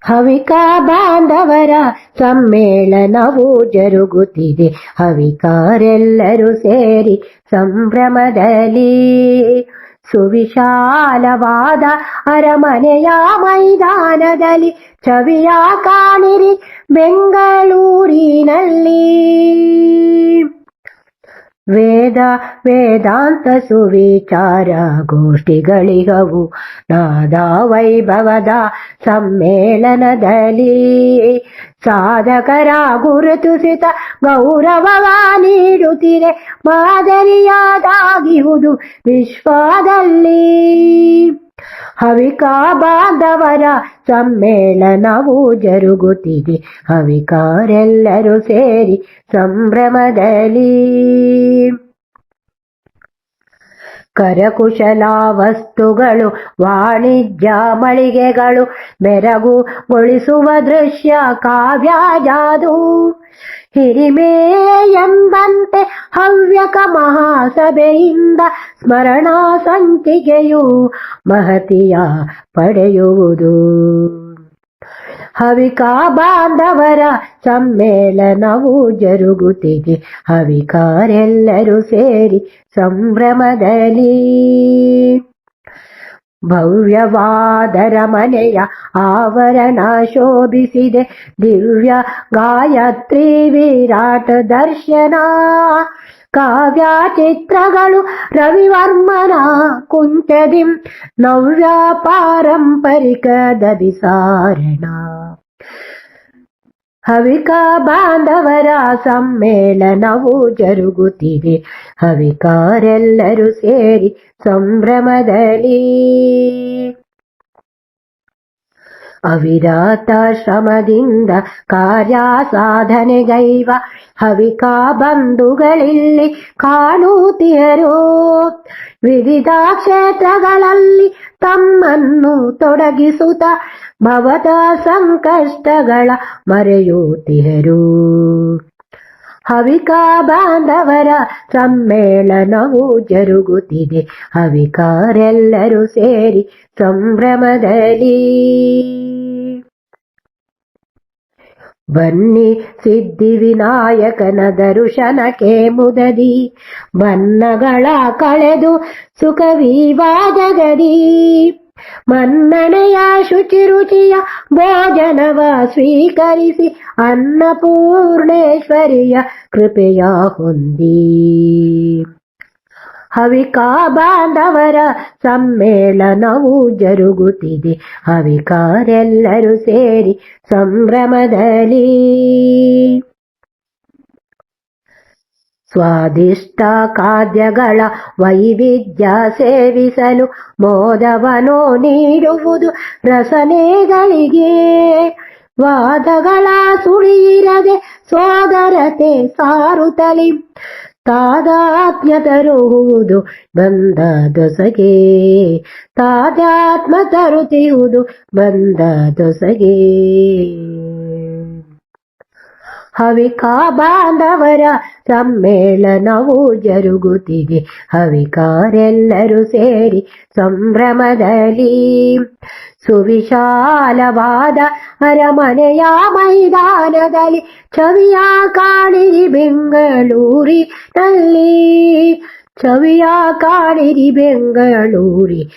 ಹವಿಕಾ ಬಾಂಧವರ ಸಮ್ಮೇಳನವು ಜರುಗುತ್ತಿದೆ. ಹವಿಕಾರೆಲ್ಲರೂ ಸೇರಿ ಸಂಭ್ರಮದಲ್ಲಿ ಸುವಿಶಾಲವಾದ ಅರಮನೆಯ ಮೈದಾನದಲ್ಲಿ ಚವಿಯ ಕಾಣಿರಿ ಬೆಂಗಳೂರಿನಲ್ಲಿ. ವೇದ, ವೇದಾಂತ ಸುವಿಚಾರ ಗೋಷ್ಠಿಗಳಿಗವು. ನಾದ ವೈಭವದ ಸಮ್ಮೇಳನದಲ್ಲಿ ಸಾಧಕರ ಗುರುತುಸಿತ ಗೌರವವ ನೀಡುತ್ತಿರೆ ಮಾದರಿಯಾದಾಗಿರುವುದು ವಿಶ್ವದಲ್ಲಿ. ಹವಿಕಾ ಬಾಂಧವರ ಸಮ್ಮೇಳನವು ಜರುಗುತ್ತಿದೆ. ಹವಿಕಾರೆಲ್ಲರೂ ಸೇರಿ ಸಂಭ್ರಮದಲ್ಲಿ ಕರಕುಶಲ ವಸ್ತುಗಳು ವಾಣಿಜ್ಯ ಮಳಿಗೆಗಳು ಮೆರಗುಗೊಳಿಸುವ ದೃಶ್ಯ, ಕಾವ್ಯ ಜಾದು. ಹಿರಿಮೆ ಎಂಬಂತೆ ಹವ್ಯಕ ಮಹಾಸಭೆಯಿಂದ ಸ್ಮರಣಾ ಸಂಚಿಕೆಯು ಮಹತಿಯ ಪಡೆಯುವುದು. ಹವಿಕಾ ಬಾಂಧವರ ಸಮ್ಮೇಳನವು ಜರುಗುತ್ತಿದೆ. ಹವಿಕಾರೆಲ್ಲರೂ ಸೇರಿ ಸಂಭ್ರಮದಲ್ಲಿ. ಭವ್ಯವಾದರ ಮನೆಯ ಆವರಣ ಶೋಭಿಸಿದೆ. ದಿವ್ಯ ಗಾಯತ್ರಿ ವಿರಾಟ ದರ್ಶನ. ಕಾವ್ಯ ಚಿತ್ರಗಳು ರವಿವರ್ಮನ ಕುಂಚದಿಂ ನವ್ಯ ಪಾರಂಪರಿಕ ದದಿಸಾರಣ. ಹವಿಕಾ ಬಾಂಧವರ ಸಮ್ಮೇಳನವು ಜರುಗುತ್ತಿದೆ. ಹವಿಕಾರೆಲ್ಲರೂ ಸೇರಿ ಸಂಭ್ರಮದಲ್ಲಿ ಅವಿರಾತ ಶ್ರಮದಿಂದ ಕಾರ್ಯ ಸಾಧನೆಗೈವ ಹವಿಕಾ ಬಂಧುಗಳಿಲ್ಲಿ ಕಾಣುತ್ತಿಯರು ವಿವಿಧ ಕ್ಷೇತ್ರಗಳಲ್ಲಿ ತಮ್ಮನ್ನು ತೊಡಗಿಸುತ್ತ ಭವದ ಸಂಕಷ್ಟಗಳ ಮರೆಯುತ್ತಿಹರು ಹವಿಕಾ ಬಾಂಧವರ ಸಮ್ಮೇಳನವು ಜರುಗುತ್ತಿದೆ. ಹವಿಕಾರೆಲ್ಲರೂ ಸೇರಿ ಸಂಭ್ರಮದಲ್ಲಿ. ಬನ್ನಿ ಸಿದ್ಧಿ ವಿನಾಯಕನ ದರ್ಶನಕ್ಕೆ ಮುದದಿ. ಬನ್ನಗಳ ಕಳೆದು ಸುಖವೀವಾ ಜಗದಿ ಮನ್ನಣೆಯ ಶುಚಿ ರುಚಿಯ ಭೋಜನವ ಸ್ವೀಕರಿಸಿ ಅನ್ನಪೂರ್ಣೇಶ್ವರಿಯ ಕೃಪೆಯ ಹೊಂದಿ. ಹವಿಕಾ ಬಾಂಧವರ ಸಮ್ಮೇಳನವು ಜರುಗುತ್ತಿದೆ. ಹವಿಕಾರೆಲ್ಲರೂ ಸೇರಿ ಸಂಭ್ರಮದಲ್ಲಿ ಸ್ವಾದಿಷ್ಟ ಖಾದ್ಯಗಳ ವೈವಿಧ್ಯ ಸೇವಿಸಲು ಮೋದವನು ನೀಡುವುದು ರಸನೆಗಳಿಗೆ. ವಾದಗಳ ಸುಳಿಯಿರದೆ ಸೋದರತೆ ಸಾರುತ್ತಲಿ ತಾದಾತ್ಮ್ಯ ತರುವುದು ಬಂದ ದೊಸಗೆ. ತಾದಾತ್ಮ ತರುತ್ತಿರುವುದು ಬಂದ ದೊಸಗೆ. ಹವಿಕಾ ಬಾಂಧವರ ಸಮ್ಮೇಳನವು ಜರುಗುತ್ತಿದೆ ಹವಿಕಾರೆಲ್ಲರೂ ಸೇರಿ ಸಂಭ್ರಮದಲ್ಲಿ ಸುವಿಶಾಲವಾದ ಅರಮನೆಯ ಮೈದಾನದಲ್ಲಿ ಚವಿಯ ಕಾಣಿರಿ ಬೆಂಗಳೂರಿನಲ್ಲಿ ಚವಿಯ ಕಾಣಿರಿ ಬೆಂಗಳೂರಿನಲ್ಲಿ